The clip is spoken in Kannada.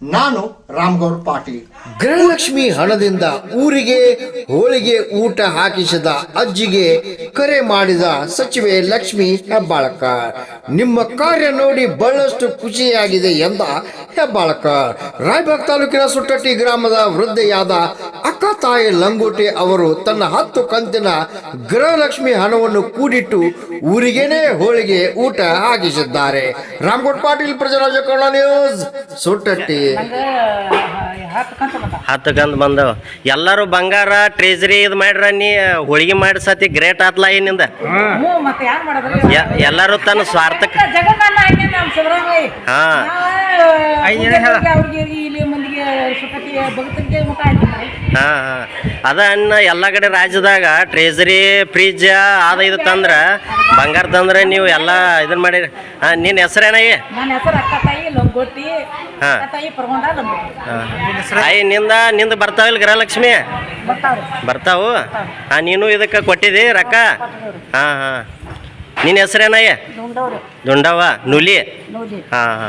ನಾನು ರಾಮ್ಗೌಡ್ ಪಾಟೀಲ್. ಗೃಹಲಕ್ಷ್ಮಿ ಹಣದಿಂದ ಊರಿಗೆ, ಹೋಳಿಗೆ ಊಟ ಹಾಕಿಸಿದ ಅಜ್ಜಿಗೆ ಕರೆ ಮಾಡಿದ ಸಚಿವೆ ಲಕ್ಷ್ಮಿ ಹೆಬ್ಬಾಳಕರ್. ನಿಮ್ಮ ಕಾರ್ಯ ನೋಡಿ ಬಹಳಷ್ಟು ಖುಷಿಯಾಗಿದೆ ಎಂದ ಹೆಬ್ಬಾಳಕರ್. ರಾಯಬಾಗ್ ತಾಲೂಕಿನ ಸುಟ್ಟಟ್ಟಿ ಗ್ರಾಮದ ವೃದ್ಧೆಯಾದ ಅಕ್ಕ ತಾಯಿ ಲಂಗೋಟಿ ಅವರು ತನ್ನ ಹತ್ತು ಕಂತಿನ ಗೃಹಲಕ್ಷ್ಮಿ ಹಣವನ್ನು ಕೂಡಿಟ್ಟು ಊರಿಗೇನೆ ಹೋಳಿಗೆ ಊಟ ಹಾಕಿಸಿದ್ದಾರೆ. ರಾಮ್ಗೋಡ್ ಪಾಟೀಲ್, ಪ್ರಜರಾಜ ಕನ್ನಡ ನ್ಯೂಸ್, ಸುಟ್ಟಟ್ಟಿ. ಹತ್ತು ಕಂತ ಬಂದ ಹತ್ತು ಗಂದ್ ಬಂದವ. ಎಲ್ಲರೂ ಬಂಗಾರ ಟ್ರೇಜರಿ ಇದು ಮಾಡ್ರ ನೀ ಹೋಳಿಗೆ ಮಾಡಿ ಸತಿ ಗ್ರೇಟ್ ಆತ್ಲ ಏನಿಂದ ಎಲ್ಲಾರು ತನ್ನ ಸ್ವಾರ್ಥಕ್ಕೆ ಹಾ. ಅವ್ರಿಗೆ ಇಲ್ಲಿ ಮಂದಿಗೆ ಊಟ ಹಾ ಹಾ. ಅದ ಅನ್ನ ಎಲ್ಲ ಕಡೆ ರಾಜ್ಯದಾಗ ಟ್ರೇಜರಿ ಫ್ರಿಜ್ ಅದ ಇದು ತಂದ್ರ ಬಂಗಾರ ತಂದ್ರ ನೀವು ಎಲ್ಲ ಇದನ್ ಮಾಡಿರಿ. ಹಾ ನಿನ್ನ ಹೆಸರೇನಾಗಿ ನನ್ನ ಹೆಸರು ಅಕ್ಕ ತಾಯಿ ಲಂಗೋಟಿ. ಹಾ. ಅಕ್ಕ ತಾಯಿ ಪರಗೊಂಡ ಲಂಗೋಟಿ. ಅಯ್ಯ ನಿಂದ ನಿಂದ ಬರ್ತಾವಿಲ್ಲ ಗೃಹಲಕ್ಷ್ಮಿ? ಬರ್ತಾವ್ರಿ. ಬರ್ತಾವು? ಹಾ ನೀನು ಇದಕ್ಕೆ ಕೊಟ್ಟಿದಿ ರೊಕ್ಕ? ಹಾ ಹಾ. ನಿನ್ನ ಹೆಸರೇನಯ್ಯ ದುಂಡವ ದುಂಡವ್ವ ನುಲಿ. ನೋಡಿ ಹಾ ಹಾ.